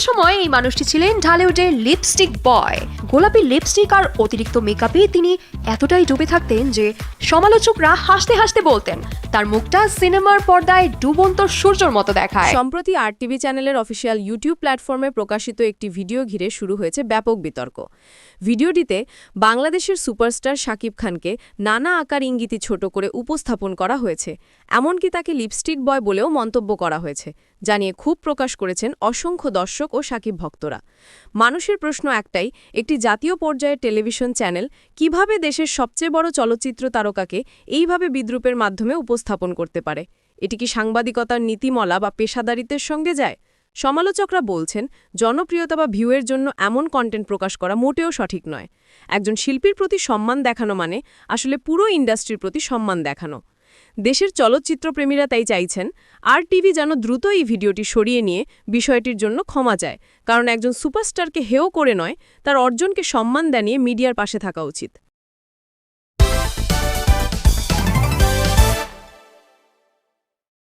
সময় এই মানুষটি ছিলেন ঢালিউডের লিপস্টিক বয় গোলাপি লিপস্টিক আর অতিরিক্ত মেকআপে তিনি এতটাই ডুবে থাকতেন যে সমালোচকরা হাসতে হাসতে বলতেন, তার মুখটা সিনেমার পর্দায় ডুবন্ত সূর্যর মতো দেখায়। সম্প্রতি আর টিভি চ্যানেলের অফিসিয়াল ইউটিউব প্ল্যাটফর্মে প্রকাশিত একটি ভিডিও ঘিরে শুরু হয়েছে ব্যাপক বিতর্ক। ভিডিওটিতে বাংলাদেশের সুপারস্টার শাকিব খানকে নানা আকার ইঙ্গিতি ছোট করে উপস্থাপন করা হয়েছে, এমনকি তাকে লিপস্টিক বয় বলেও মন্তব্য করা হয়েছে জানিয়ে খুব প্রকাশ করেছেন অসংখ্য দর্শক ও শাকিব ভক্তরা। মানুষের প্রশ্ন একটাই, একটি জাতীয় পর্যায়ের টেলিভিশন চ্যানেল কীভাবে দেশের সবচেয়ে বড় চলচ্চিত্র তারকাকে এইভাবে বিদ্রুপের মাধ্যমে উপস্থাপন করতে পারে। এটি কি সাংবাদিকতার নীতিমলা বা পেশাদারিত্বের সঙ্গে যায়? সমালোচকরা বলছেন, জনপ্রিয়তা বা ভিউয়ের জন্য এমন কন্টেন্ট প্রকাশ করা মোটেও সঠিক নয়। একজন শিল্পীর প্রতি সম্মান দেখানো মানে আসলে পুরো ইন্ডাস্ট্রির প্রতি সম্মান দেখানো। দেশের চলচ্চিত্রপ্রেমীরা তাই চাইছেন আর টিভি যেন দ্রুত এই ভিডিওটি সরিয়ে নিয়ে বিষয়টির জন্য ক্ষমা চায়। কারণ একজন সুপারস্টারকে হেয় করে নয়, তার অর্জনকে সম্মান জানিয়ে মিডিয়ার পাশে থাকা উচিত।